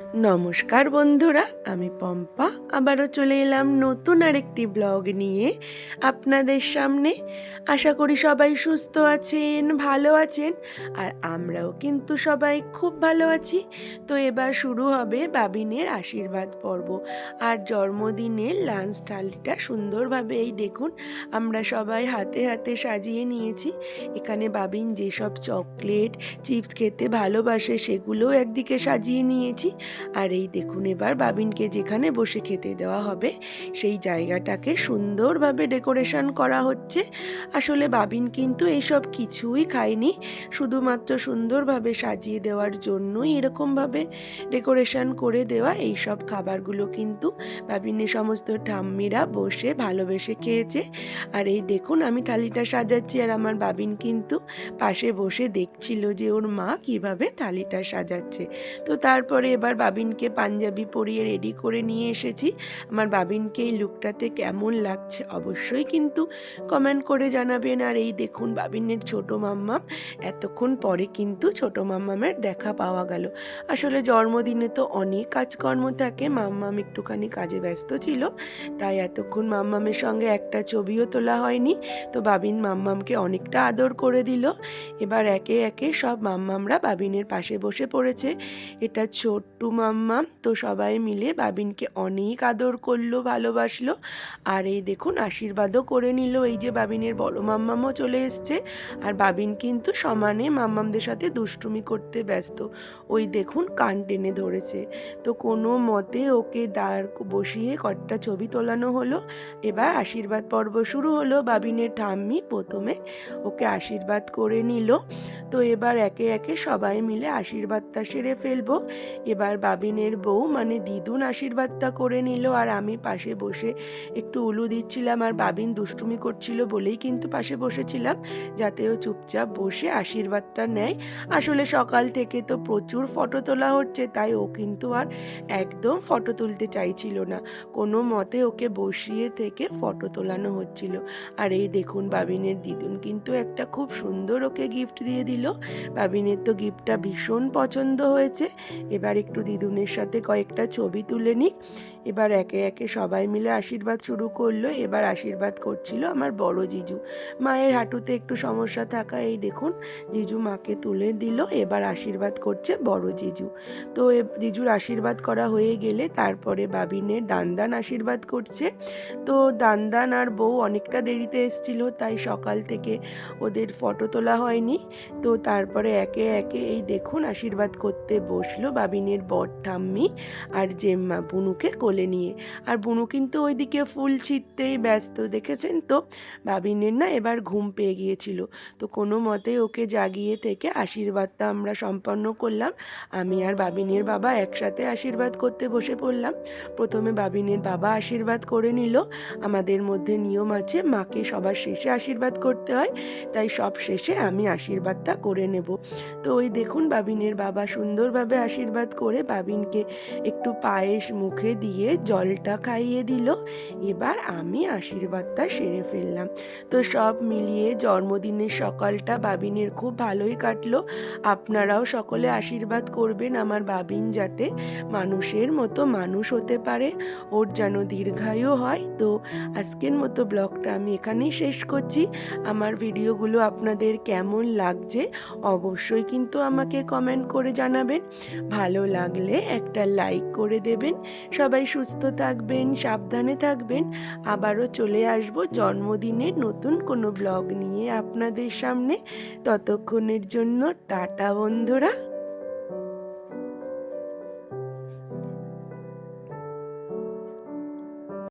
নমস্কার বন্ধুরা, আমি পম্পা। আবারও চলে এলাম নতুন আরেকটি ব্লগ নিয়ে আপনাদের সামনে। আশা করি সবাই সুস্থ আছেন, ভালো আছেন, আর আমরাও কিন্তু সবাই খুব ভালো আছি। তো এবার শুরু হবে বাবিনের আশীর্বাদ পর্ব। আর জন্মদিনের লাঞ্চ থালিটা সুন্দরভাবে এই দেখুন, আমরা সবাই হাতে হাতে সাজিয়ে নিয়েছি। এখানে বাবিন যেসব চকলেট, চিপস খেতে ভালোবাসে সেগুলোও একদিকে সাজিয়ে নিয়েছি। আর এই দেখুন এবার বাবিনকে যেখানে বসে খেতে দেওয়া হবে, সেই জায়গাটাকে সুন্দরভাবে ডেকোরেশন করা হচ্ছে। আসলে বাবিন কিন্তু এইসব কিছুই খায়নি, শুধুমাত্র সুন্দরভাবে সাজিয়ে দেওয়ার জন্যই এরকমভাবে ডেকোরেশন করে দেওয়া এই সব খাবারগুলো কিন্তু বাবিনের সমস্ত ঠাম্মিরা বসে ভালোবেসে খেয়েছে। আর এই দেখুন আমি থালিটা সাজাচ্ছি আর আমার বাবিন কিন্তু পাশে বসে দেখছিল যে ওর মা কীভাবে থালিটা সাজাচ্ছে। তো তারপরে এবার বাবিনকে পাঞ্জাবি পরিয়ে রেডি করে নিয়ে এসেছি। আমার বাবিনকে এই লুকটাতে কেমন লাগছে অবশ্যই কিন্তু কমেন্ট করে জানাবেন। আর এই দেখুন বাবিনের ছোট মাম্মাম এতক্ষণ পরে কিন্তু ছোট মাম্মামের দেখা পাওয়া গেল। আসলে জন্মদিনে তো অনেক কাজকর্ম থাকে, মাম্মাম একটুখানি কাজে ব্যস্ত ছিল, তাই এতক্ষণ মাম্মামের সঙ্গে একটা ছবিও তোলা হয়নি। তো বাবিন মাম্মামকে অনেকটা আদর করে দিল। এবার একে একে সব মাম্মামরা বাবিনের পাশে বসে পড়েছে। এটা ছোট্টু মাম্মাম তো সবাই মিলে বাবিনকে অনেক আদর করল, ভালোবাসলো। আর এই দেখুন, আশীর্বাদও করে নিল এই যে বাবিনের বড় মাম্মামও চলে এসছে। আর বাবিন কিন্তু সমানে মাম্মামদের সাথে দুষ্টুমি করতে ব্যস্ত। ওই দেখুন, কান টেনে ধরেছে। তো কোনো মতে ওকে দাঁড় বসিয়ে কটটা ছবি তোলানো হলো। এবার আশীর্বাদ পর্ব শুরু হলো বাবিনের ঠাম্মি প্রথমে ওকে আশীর্বাদ করে নিল। তো এবার একে একে সবাই মিলে আশীর্বাদটা সেরে ফেলব। এবার বাবিনের বউ মানে দিদুন আশীর্বাদটা করে নিল আর আমি পাশে বসে একটু উলু দিচ্ছিলাম আর বাবিন দুষ্টুমি করছিল বলেই কিন্তু পাশে বসেছিলাম যাতে ও চুপচাপ বসে আশীর্বাদটা নেয়। আসলে সকাল থেকে তো প্রচুর ফটো তোলা হচ্ছে, তাই ও কিন্তু আর একদম ফটো তুলতে চাইছিল না। কোনো মতে ওকে বসিয়ে থেকে ফটো তোলানো হচ্ছিল। আর এই দেখুন বাবিনের দিদুন কিন্তু একটা খুব সুন্দর ওকে গিফট দিয়ে দিল। বাবিনের তো গিফটটা ভীষণ পছন্দ হয়েছে। এবার একটু দিদুনের সাথে কয়েকটা ছবি তুলে নিক। এবার একে একে সবাই মিলে আশীর্বাদ শুরু করল। এবার আশীর্বাদ করছিল আমার বড় জিজু। মায়ের হাঁটুতে একটু সমস্যা থাকা এই দেখুন, জিজু মাকে তুলে দিল। এবার আশীর্বাদ করছে বড় জিজু। তো জিজুর আশীর্বাদ করা হয়ে গেলে তারপরে বাবিনের দান্দান আশীর্বাদ করছে। তো দান্দান আর বউ অনেকটা দেরিতে এসছিল, তাই সকাল থেকে ওদের ফটো তোলা হয়নি। তো তারপরে একে একে এই দেখুন আশীর্বাদ করতে বসল বাবিনের বর ঠাম্মি আর জেম্মা বুনুকে কোলে নিয়ে। আর বুনু কিন্তু ওইদিকে ফুল ছিঁড়তেই ব্যস্ত, দেখেছেন তো? বাবিনের না এবার ঘুম পেয়ে গিয়েছিল। তো কোনো মতে ওকে জাগিয়ে থেকে আশীর্বাদটা আমরা সম্পন্ন করলাম। আমি আর বাবিনের বাবা একসাথে আশীর্বাদ করতে বসে পড়লাম। প্রথমে বাবিনের বাবা আশীর্বাদ করে নিল। আমাদের মধ্যে নিয়ম আছে, মাকে সবার শেষে আশীর্বাদ করতে হয়, তাই সব শেষে আমি আশীর্বাদটা করে নেব। তো ওই দেখুন বাবিনের বাবা সুন্দরভাবে আশীর্বাদ করে বাবিনকে একটু পায়েস মুখে দিয়ে জলটা খাইয়ে দিল। এবার আমি আশীর্বাদটা সেরে ফেললাম। তো সব মিলিয়ে জন্মদিনের সকালটা বাবিনের খুব ভালোই কাটলো। আপনারাও সকলে আশীর্বাদ করবেন আমার বাবিন যাতে মানুষের মতো মানুষ হতে পারে, ওর যেন দীর্ঘায়ু হয়। তো আজকের মতো ব্লগটা আমি এখানেই শেষ করছি। আমার ভিডিওগুলো আপনাদের কেমন লাগছে অবশ্যই কিন্তু আমাকে কমেন্ট করে জানাবেন। ভালো লাগলে একটা লাইক করে দেবেন। সবাই সুস্থ থাকবেন, সাবধানে থাকবেন। আবারও চলে আসব জন্মদিনের নতুন কোনো ব্লগ নিয়ে আপনাদের সামনে। ততক্ষণের জন্য টাটা বন্ধুরা।